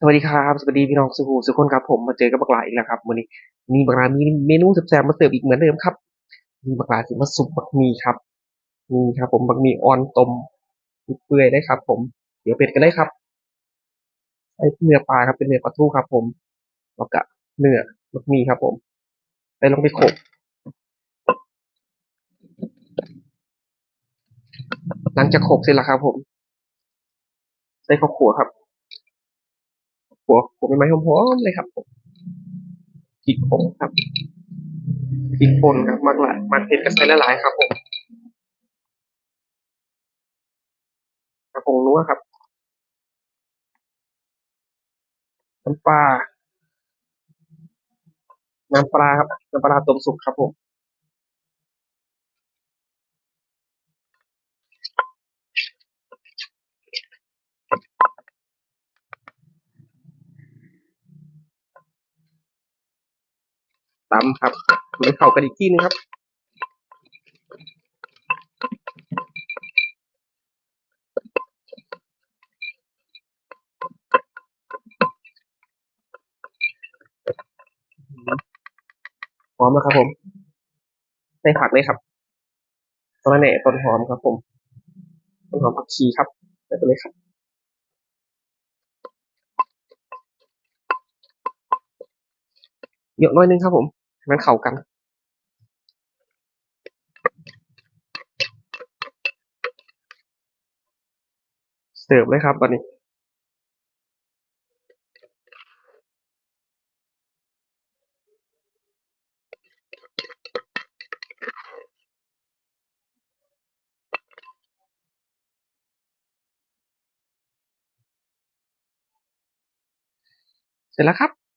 สวัสดีครับสวัสดีพี่น้องสุภูสุกคนครับผมมาเจอกับบักลาอีกแล้วครับวันนี้มีบักลามีเมนูแซ่บๆมาเสิร์ฟอีกเหมือนเดิมครับ มีบักลาที่มาสุกบักมีครับนี่ครับ ผมบักมีออนต้มเปื่อยได้ครับ ผม เดี๋ยวเป็ดกันเลยครับไอ้เนื้อปลาครับเป็นเนื้อปลาทูครับ ผมแล้วก็เนื้อบักมีครับ ผมไปลงไปโขลกหลังจากโขลกเสร็จแล้วครับ ผมใส่ข้าวขัวครับ ขัวขัวเป็นไม้หอมๆเลยครับผมพริกผงครับพริกป่นครับมักหลายมักเผ็ดก็ใส่หลายๆครับผมกระพงนัวครับน้ำปลาน้ำปลาครับน้ำปลาต้มสุกครับผม ตำครับไม่เข้ากันอีกที่นึงครับ หอมนะครับผม ใส่ผักเลยครับตอนแหน่ต้นหอมครับ ผม ต้นหอมผักชีครับใส่ไปเลยครับเยอะน้อยนึงครับผม มันเข้ากันเสิร์ฟเลยครับตอนนี้เสร็จแล้วครับ